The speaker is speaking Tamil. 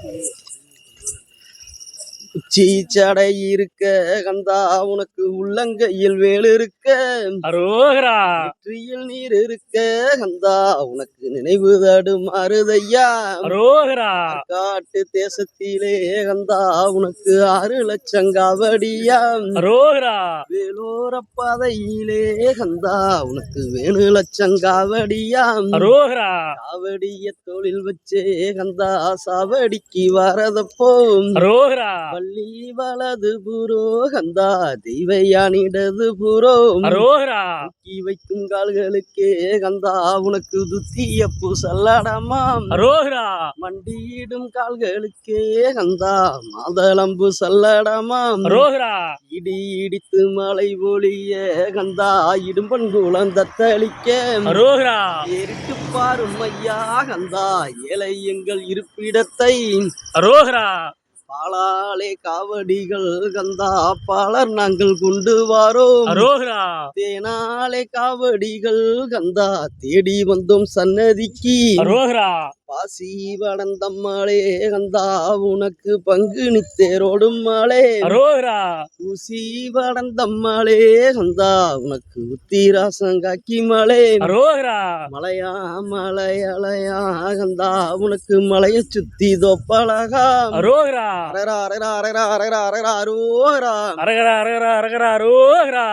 Sim. சடை இருக்க கந்தா உனக்கு உள்ளங்கையில் வேல் இருக்க அரோகரா. நெற்றியில் நீர் இருக்க கந்தா உனக்கு நினைவு தடுமாறுதையா? அரோகரா. காட்டு தேசத்திலே கந்தா உனக்கு ஆறு லட்சம் காவடியா? அரோகரா. வேலோர பாதையிலே கந்தா உனக்கு வேணு லட்சம் காவடியா? அரோகரா. காவடிய தொழில் வச்சே கந்தா சாவடிக்கு வரதப்போ. அரோகரா. பள்ளி வலது புரோ கந்தா தெய்வயானிடது புரோ. அரோகரா. தூக்கி வைக்கும் கால்களுக்கே கந்தா உனக்கு துத்திய பூசல்லடமாம். மண்டியிடும் கால்களுக்கே கந்தா மாதளம்பு சல்லடமாம். இடி இடித்து மலை ஒளிய கந்தா இடும்பன் குளம் தத்தளிக்க ஏறிட்டு பாரும் ஐயா கந்தா ஏழை எங்கள் இருப்பிடத்தை. அரோகரா. பாலாலே காவடிகள் கந்தா பாலர் நாங்கள் கொண்டு வாரோம். தேனாலே காவடிகள் கந்தா தேடி வந்தோம் சன்னதிக்கு. பாசி வளர்ந்தம்மாளே கந்தா உனக்கு பங்கு நித்தேரோடும் மாளே அரோகரா. ஊசி வளர்ந்தம்மாளே கந்தா உனக்கு உத்திராசம் காக்கி மலே அரோகரா. மலையா மலையலையா கந்தா உனக்கு மலைய சுத்தி தொப்பழகா அரோகரா. அரரா அரரா அரரா அரரா அரரா அரோரா அரகரா அரகரா அரகரா அரோகரா.